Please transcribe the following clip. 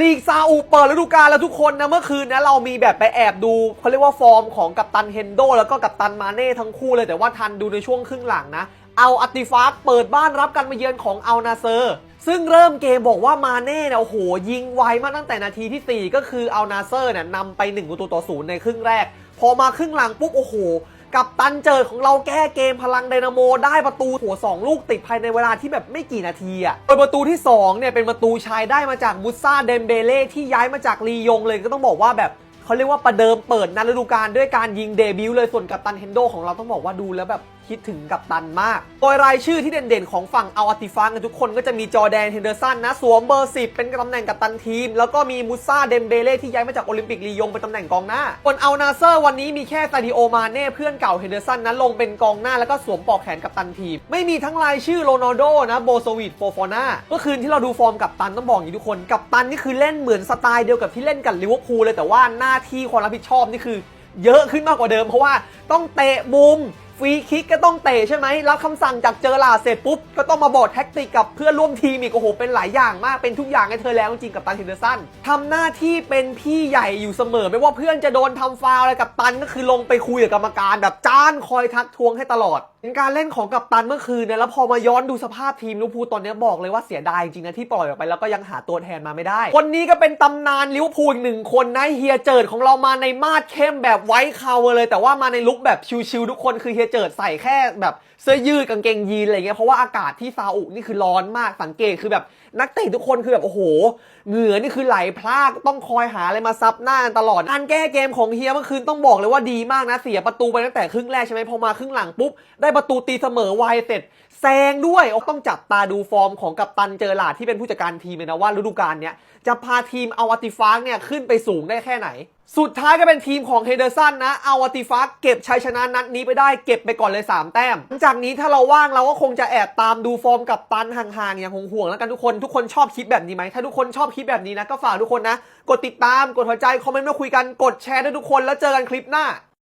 ลีกซาอุเปิดฤดูกาลแล้วทุกคนนะเมื่อคืนนะเรามีแบบไปแอบดูเขาเรียกว่าฟอร์มของกัปตันเฮนโดแล้วก็กัปตันมาเน่ทั้งคู่เลยแต่ว่าทันดูในช่วงครึ่งหลังนะ เอาอัติฟาร์เปิดบ้านรับการมาเยือนของเอัลนาเซอร์ ซึ่งเริ่มเกมบอกว่ามาเน่เนี่ยโอ้โห ยิงไวมากตั้งแต่นาทีที่ 4 ก็คือเอัลนาเซอร์เนี่ยนำไป1ประตูต่อศูนย์ในครึ่งแรก พอมาครึ่งหลังปุ๊บโอ้โห กับตันเจิดของเราแก้เกมพลังไดนาโม ได้ประตูหัว 2 ลูกติดภายในเวลาที่แบบไม่กี่นาทีอะ่ะโดยประตูที่2เนี่ยเป็นประตูชายได้มาจากมุซ่าเดมเบเล่ที่ย้ายมาจากลียงเลยก็ต้องบอกว่าแบบเขาเรียกว่าประเดิมเปิดนัดฤดูกาลด้วยการยิงเดบิวต์เลยส่วนกับตันเฮนโดของเราต้องบอกว่าดูแล้วแบบ คิดถึงกัปตันมาก โดยรายชื่อที่เด่นๆ ของฝั่งเอัลอติฟังกันทุกคนก็จะมีจอแดนเฮนเดอร์สันนะสวมเบอร์ 10 เป็นตำแหน่งกัปตันทีม แล้วก็มีมุซ่าเดมเบเล่ที่ย้ายมาจากโอลิมปิกลียงเป็นตำแหน่งกองหน้าส่วนอัลนาเซอร์วันนี้มีแค่ซาดิโอมาเน่เพื่อนเก่าเฮนเดอร์สันนั้นลงเป็นกองหน้าแล้วก็สวมปอกแขนกัปตันทีม ไม่มีทั้งรายชื่อโรนัลโดนะโบโซวิดโฟฟอน่าเมื่อคืนที่เราดูฟอร์มกัปตันต้องบอกอย่างนี้ทุกคนกัปตันนี่คือเล่นเหมือนสไตล์เดียวกับที่เล่นกับลิเวอร์พูลเลยแต่ว่าหน้าที่ความรับผิดชอบนี่คือเยอะขึ้นมากกว่าเดิมเพราะว่าต้องเตะมุม ฟรีคิกก็ต้องเตะใช่ไหมรับคำสั่งจากเจอหลาเสร็จปุ๊บ ก็ต้องมาบอร์ดแท็กติกกับเพื่อนร่วมทีมอีกโอ้โหเป็นหลายอย่างมากเป็นทุกอย่างให้เธอแล้วจริงกับตันฮินเดอร์สันทำหน้าที่เป็นพี่ใหญ่อยู่เสมอ ไม่ว่าเพื่อนจะโดนทำฟาวอะไรกับตันก็คือลงไปคุยกับกรรมการแบบจ้านคอยทักทวงให้ตลอด เป็นการเล่นของกัปตันเมื่อคืนเนี่ยแล้วพอมาย้อนดูสภาพทีมลิเวอร์พูลตอนนี้บอกเลยว่าเสียดายจริงนะที่ปล่อยออกไปแล้วก็ยังหาตัวแทนมาไม่ได้ คนนี้ก็เป็นตำนานลิเวอร์พูลอีกหนึ่งคนนะเฮียเจิดของเรามาในมาดเข้มแบบไว้คาวเลย แต่ว่ามาในลุคแบบชิลๆทุกคนคือเฮียเจิดใส่แค่แบบเสื้อยืดกางเกงยีนอะไรเงี้ยเพราะว่าอากาศที่ซาอุนี่คือร้อนมากสังเกตคือแบบนักเตะทุกคนคือแบบโอ้โหเหงื่อนี่คือไหลพรากต้องคอยหาอะไรมาซับหน้าตลอดการแก้เกมของเฮียเมื่อคืนต้องบอกเลยว่าดีมากนะเสียประตูไปตั้งแต่ครึ่งแรกใช่ไหมพอมาครึ่งหลังปุ๊บได้ประตูตีเสมอไวเสร็จแซงด้วยโอ้ต้องจับตาดูฟอร์มของกัปตันเจอหลาดที่เป็นผู้จัดการทีมเลยนะว่าฤดูกาลเนี้ยจะพาทีมเอาอาติฟากเนี่ยขึ้นไปสูงได้แค่ไหน สุดท้ายก็เป็นทีมของเฮเดอร์สันนะเอาอาติฟากเก็บชัยชนะนัดนี้ไปได้เก็บไปก่อนเลย 3 แต้ม หลังจากนี้ถ้าเราว่างเราก็คงจะแอบตามดูฟอร์มกับตันห่างๆ อย่างห่วงๆแล้วกันทุกคนทุกคนชอบคลิปแบบนี้ไหมถ้าทุกคนชอบคลิปแบบนี้นะก็ฝากทุกคนนะ กดติดตามกดหัวใจคอมเมนต์มาคุยกันกดแชร์ด้วยทุกคนแล้วเจอกันคลิปหน้า